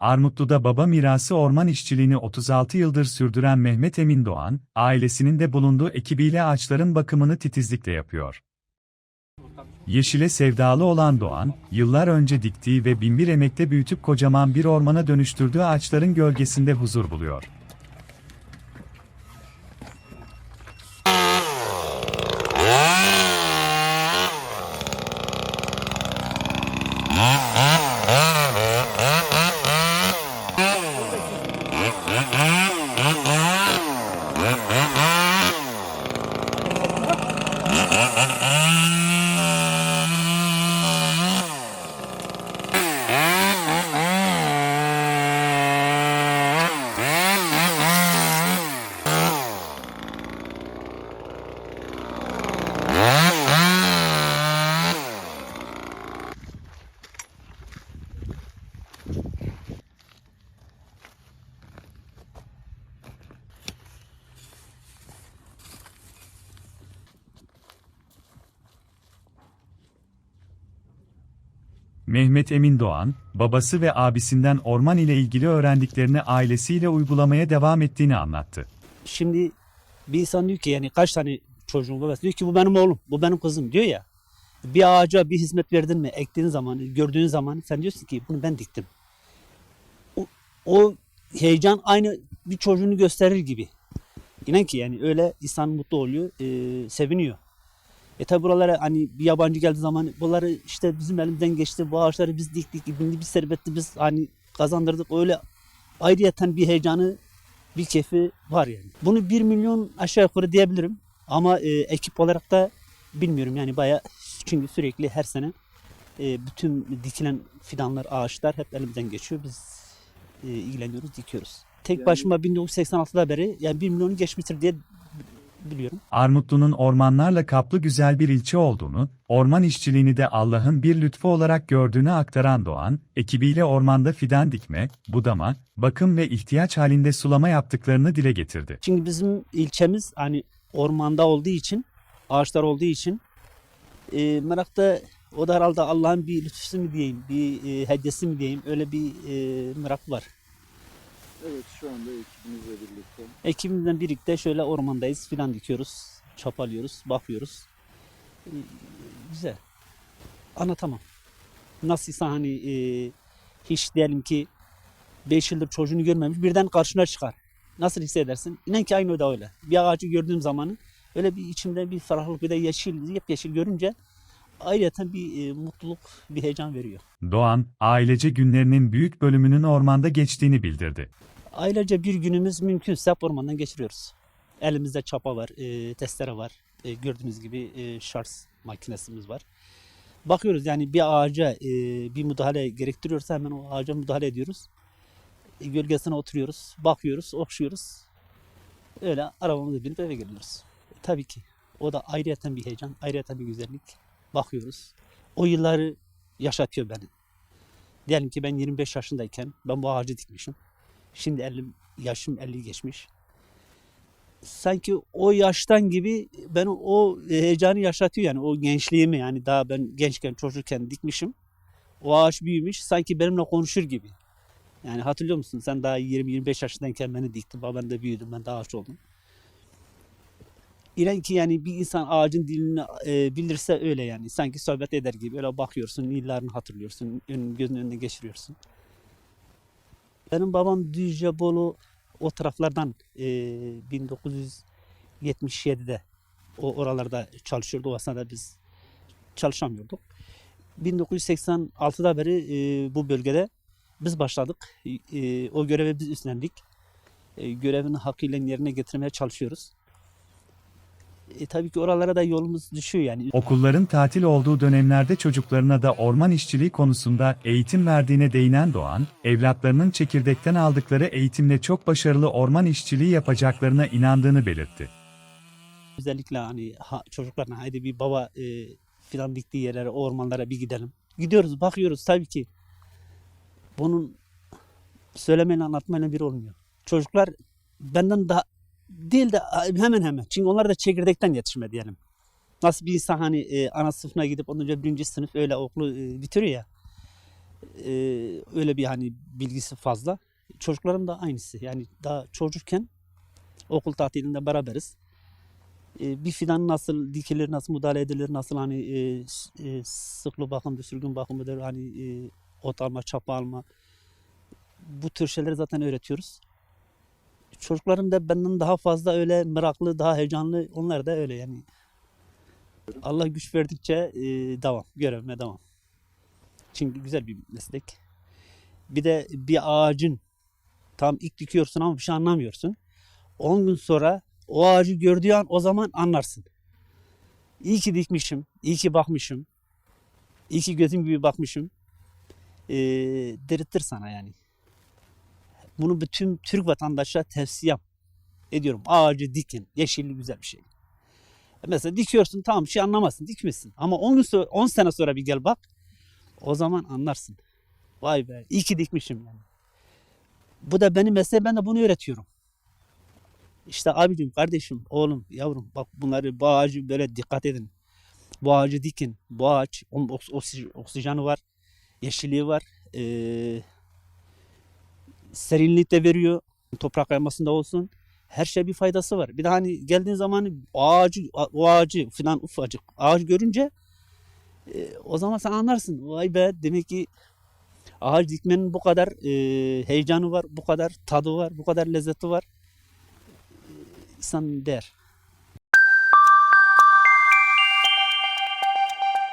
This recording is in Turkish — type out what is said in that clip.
Armutlu'da baba mirası orman işçiliğini 36 yıldır sürdüren Mehmet Emin Doğan, ailesinin de bulunduğu ekibiyle ağaçların bakımını titizlikle yapıyor. Yeşile sevdalı olan Doğan, yıllar önce diktiği ve binbir emekle büyütüp kocaman bir ormana dönüştürdüğü ağaçların gölgesinde huzur buluyor. Mehmet Emin Doğan, babası ve abisinden orman ile ilgili öğrendiklerini ailesiyle uygulamaya devam ettiğini anlattı. Şimdi bir insan diyor ki yani kaç tane çocuğun babası diyor ki bu benim oğlum, bu benim kızım diyor ya. Bir ağaca bir hizmet verdin mi, ektiğin zaman, gördüğün zaman sen diyorsun ki bunu ben diktim. O, o heyecan aynı bir çocuğunu gösterir gibi. İnan ki yani öyle insan mutlu oluyor, e, seviniyor. E tabi buralara hani bir yabancı geldiği zaman bunları işte bizim elimizden geçti, bu ağaçları biz diktik, ibindi bir servetti biz hani kazandırdık. Öyle ayrıyeten bir heyecanı bir keyfi var yani. Bunu 1 milyon aşağı yukarı diyebilirim. Ama e, ekip olarak da bilmiyorum yani bayağı çünkü sürekli her sene e, bütün dikilen fidanlar, ağaçlar hep elimizden geçiyor. Biz e, ilgileniyoruz, dikiyoruz. Tek Yani- başıma 1986'da beri yani 1 milyonu geçmiştir diye biliyorum. Armutlu'nun ormanlarla kaplı güzel bir ilçe olduğunu, orman işçiliğini de Allah'ın bir lütfu olarak gördüğünü aktaran Doğan, ekibiyle ormanda fidan dikme, budama, bakım ve ihtiyaç halinde sulama yaptıklarını dile getirdi. Çünkü bizim ilçemiz hani ormanda olduğu için, ağaçlar olduğu için e, merakta o da herhalde Allah'ın bir lütfusu mu diyeyim, bir e, hediyesi mi diyeyim öyle bir e, merak var. Evet şu anda ekibimizle birlikte. Ekibimizle birlikte şöyle ormandayız, filan dikiyoruz, çapalıyoruz, bakıyoruz. E, güzel. Anlatamam. Nasılsa hani e, hiç diyelim ki 5 yıldır çocuğunu görmemiş birden karşına çıkar. Nasıl hissedersin? İnan ki aynı o da öyle. Bir ağacı gördüğüm zaman öyle bir içimde bir ferahlık bir de yeşil, yepyeşil görünce ayrıca bir e, mutluluk, bir heyecan veriyor. Doğan, ailece günlerinin büyük bölümünün ormanda geçtiğini bildirdi. Ailece bir günümüz mümkünse ormandan geçiriyoruz. Elimizde çapa var, e, testere var. E, gördüğünüz gibi e, şarj makinesimiz var. Bakıyoruz yani bir ağaca e, bir müdahale gerektiriyorsa hemen o ağaca müdahale ediyoruz. E, gölgesine oturuyoruz, bakıyoruz, okşuyoruz. Öyle arabamıza binip eve geliyoruz. E, tabii ki o da ayrıyeten bir heyecan, ayrıyeten bir güzellik. Bakıyoruz. O yılları yaşatıyor beni. Diyelim ki ben 25 yaşındayken ben bu ağacı dikmişim. Şimdi 50, yaşım 50 geçmiş. Sanki o yaştan gibi ben o heyecanı yaşatıyor yani o gençliğimi yani daha ben gençken çocukken dikmişim. O ağaç büyümüş sanki benimle konuşur gibi. Yani hatırlıyor musun sen daha 20-25 yaşındayken beni diktin ben de büyüdüm ben de ağaç oldum. İnan ki yani bir insan ağacın dilini e, bilirse öyle yani. Sanki sohbet eder gibi. Öyle bakıyorsun, yıllarını hatırlıyorsun, gözünün önüne geçiriyorsun. Benim babam Düzce, Bolu o taraflardan e, 1977'de o oralarda çalışıyordu. O aslında biz çalışamıyorduk. 1986'da beri e, bu bölgede biz başladık. E, o görevi biz üstlendik. E, görevini hakkıyla yerine getirmeye çalışıyoruz. E, tabii ki oralara da yolumuz düşüyor yani. Okulların tatil olduğu dönemlerde çocuklarına da orman işçiliği konusunda eğitim verdiğine değinen Doğan, evlatlarının çekirdekten aldıkları eğitimle çok başarılı orman işçiliği yapacaklarına inandığını belirtti. Özellikle hani ha, çocuklarına haydi bir baba e, filan diktiği yerlere, o ormanlara bir gidelim. Gidiyoruz, bakıyoruz tabii ki. Bunun söylemeyle anlatmayla bir olmuyor. Çocuklar benden daha değil de hemen hemen. Çünkü onlar da çekirdekten yetişme diyelim. Nasıl bir insan hani e, ana sınıfına gidip ondan önce birinci sınıf öyle okulu e, bitiriyor ya. Ee, öyle bir hani bilgisi fazla. Çocuklarım da aynısı. Yani daha çocukken okul tatilinde beraberiz. Ee, bir fidan nasıl dikilir, nasıl müdahale edilir, nasıl hani e, e, sıklı bakımdır, sürgün bakımıdır, hani e, ot alma, çapa alma. Bu tür şeyleri zaten öğretiyoruz. Çocuklarım da benden daha fazla öyle meraklı, daha heyecanlı. Onlar da öyle yani. Allah güç verdikçe e, devam, görevime devam. Çünkü güzel bir meslek. Bir de bir ağacın tam ilk dikiyorsun ama bir şey anlamıyorsun. 10 gün sonra o ağacı gördüğü an o zaman anlarsın. İyi ki dikmişim, iyi ki bakmışım, iyi ki gözüm gibi bakmışım. E, dedirtir sana yani. Bunu bütün Türk vatandaşa tavsiye ediyorum. Ağacı dikin. Yeşillik güzel bir şey. Mesela dikiyorsun tamam şey anlamazsın dikmişsin. Ama 10 gün sonra, 10 sene sonra bir gel bak. O zaman anlarsın. Vay be iyi ki dikmişim yani. Bu da benim mesleğim ben de bunu öğretiyorum. İşte abicim, kardeşim, oğlum, yavrum bak bunları bu ağacı böyle dikkat edin. Bu ağacı dikin. Bu ağaç onun oks- oksi- oksijeni var. Yeşilliği var. Ee, serinlik de veriyor. Toprak kaymasında olsun. Her şey bir faydası var. Bir de hani geldiğin zaman ağacı, o ağacı falan ufacık ağacı görünce e, o zaman sen anlarsın. Vay be demek ki ağaç dikmenin bu kadar e, heyecanı var, bu kadar tadı var, bu kadar lezzeti var. E, İnsan der.